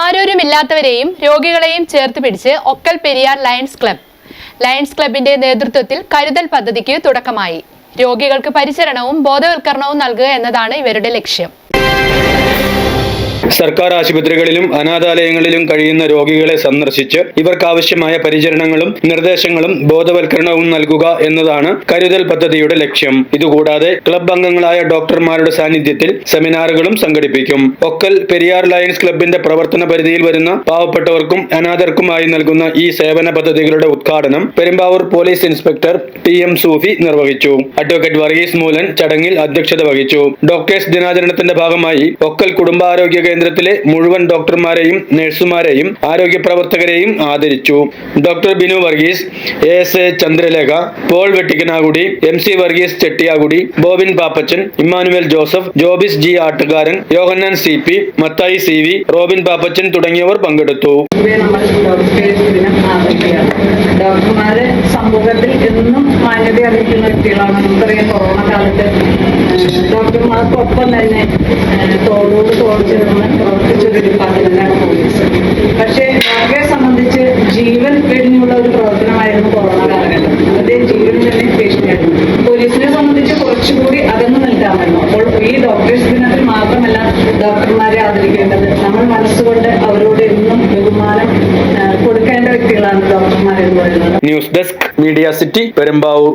ആരോരുമില്ലാത്തവരെയും രോഗികളെയും ചേർത്ത് പിടിച്ച് Okkal Periyar Lions club. Lions ക്ലബിന്റെ നേതൃത്വത്തിൽ കരുതൽ പദ്ധതിക്ക് തുടക്കമായി. രോഗികൾക്ക് പരിചരണവും ബോധവൽക്കരണവും നൽകുക എന്നതാണ് ഇവരുടെ ലക്ഷ്യം. സർക്കാർ ആശുപത്രികളിലും അനാഥാലയങ്ങളിലും കഴിയുന്ന രോഗികളെ സന്ദർശിച്ച് ഇവർക്കാവശ്യമായ പരിചരണങ്ങളും നിർദ്ദേശങ്ങളും ബോധവൽക്കരണവും നൽകുക എന്നതാണ് കരുതൽ പദ്ധതിയുടെ ലക്ഷ്യം. ഇതുകൂടാതെ ക്ലബ് അംഗങ്ങളായ ഡോക്ടർമാരുടെ സാന്നിധ്യത്തിൽ സെമിനാറുകളും സംഘടിപ്പിക്കും. ഒക്കൽ പെരിയാർ ലയൺസ് ക്ലബിന്റെ പ്രവർത്തന പരിധിയിൽ വരുന്ന പാവപ്പെട്ടവർക്കും അനാഥർക്കുമായി നൽകുന്ന ഈ സേവന പദ്ധതികളുടെ ഉദ്ഘാടനം Perumbavoor police inspector T M Sufi നിർവഹിച്ചു. അഡ്വക്കേറ്റ് വർഗീസ് മൂലൻ ചടങ്ങിൽ അധ്യക്ഷത വഹിച്ചു. ഡോക്ടേഴ്സ് ദിനാചരണത്തിന്റെ ഭാഗമായി ഒക്കൽ കുടുംബാരോഗ്യ കേന്ദ്രത്തിലെ മുഴുവൻ ഡോക്ടർമാരെയും നഴ്സുമാരെയും ആരോഗ്യ പ്രവർത്തകരെയും ആദരിച്ചു. Doctor Binu Varghese A S A Chandralekha Paul Vettikkanakudi M C Varghese Chettiyakudi Bobin Pappachan Emmanuel Joseph Jobis G Attukaran Yohannan C P Mathai C V Robin Pappachan തുടങ്ങിയവർ പങ്കെടുത്തു. ഡോക്ടർമാര് സമൂഹത്തിൽ എന്നും മാന്യത അറിയിക്കുന്ന വ്യക്തികളാണ് നമുക്കറിയാം. കൊറോണ കാലത്ത് ഡോക്ടർമാർക്കൊപ്പം തന്നെ തോളോട് പക്ഷേ സംബന്ധിച്ച് ജീവൻ ഒരു ജീവൻ തന്നെ സംബന്ധിച്ച് കുറച്ചുകൂടി ഈ മാത്രമല്ല ഡോക്ടർമാരെ ആദരിക്കേണ്ടത്. നമ്മൾ മനസ്സുകൊണ്ട് അവരോട് എന്നും ബഹുമാനം കൊടുക്കേണ്ട വ്യക്തികളാണ് news desk media city Perumbavoor.